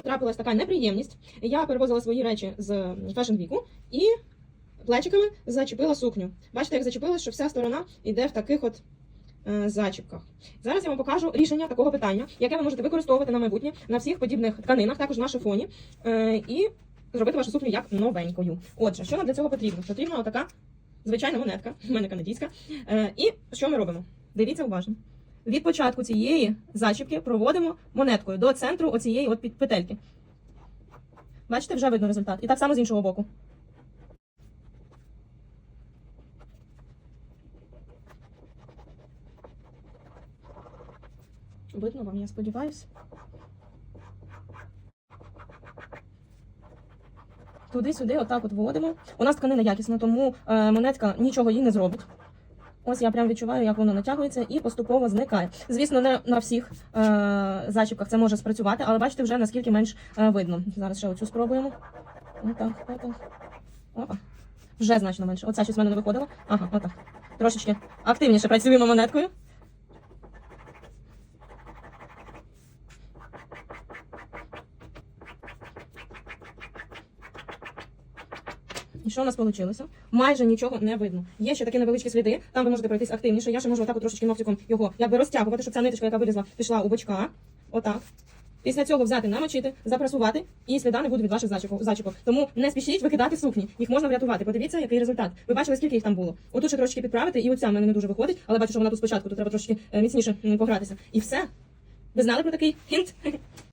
трапилась така неприємність. Я перевозила свої речі з Fashion віку і плечиками зачепила сукню. Бачите, як зачепила, що вся сторона йде в таких от е, зачіпках. Зараз я вам покажу рішення такого питання, яке ви можете використовувати на майбутнє на всіх подібних тканинах, також на шифоні, е, і зробити вашу сукню як новенькою. Отже, що нам для цього потрібно? Потрібна отака звичайна монетка, в мене канадійська. Е, і що ми робимо? Дивіться уважно. Від початку цієї зачіпки проводимо монеткою до центру оцієї от петельки. Бачите, вже видно результат. І так само з іншого боку. Видно вам, я сподіваюся. Туди-сюди, отак от вводимо. У нас тканина якісна, тому е, монетка нічого їй не зробить. Ось я прям відчуваю, як воно натягується і поступово зникає. Звісно, не на всіх е, зачіпках це може спрацювати, але бачите вже наскільки менш е, видно. Зараз ще оцю спробуємо. Отак, отак. Опа. Вже значно менше. Оце щось в мене не виходило. Ага, отак. Трошечки активніше працюємо монеткою. І що у нас вийшло? Майже нічого не видно. Є ще такі невеличкі сліди, там ви можете пройтись активніше. Я ще можу отак от трошечки ногтиком його якби розтягувати, щоб ця ниточка, яка вилізла, пішла у бочка. Отак. Після цього взяти, намочити, запрасувати, і сліда не буде від ваших зачіпок. Тому не спішіть викидати сукні. Їх можна врятувати. Подивіться, який результат. Ви бачили, скільки їх там було. Отут ще трошки підправити, і оця в мене не дуже виходить, але бачу, що вона тут спочатку, то треба трошки е, міцніше погратися. І все. Ви знали про такий хінт?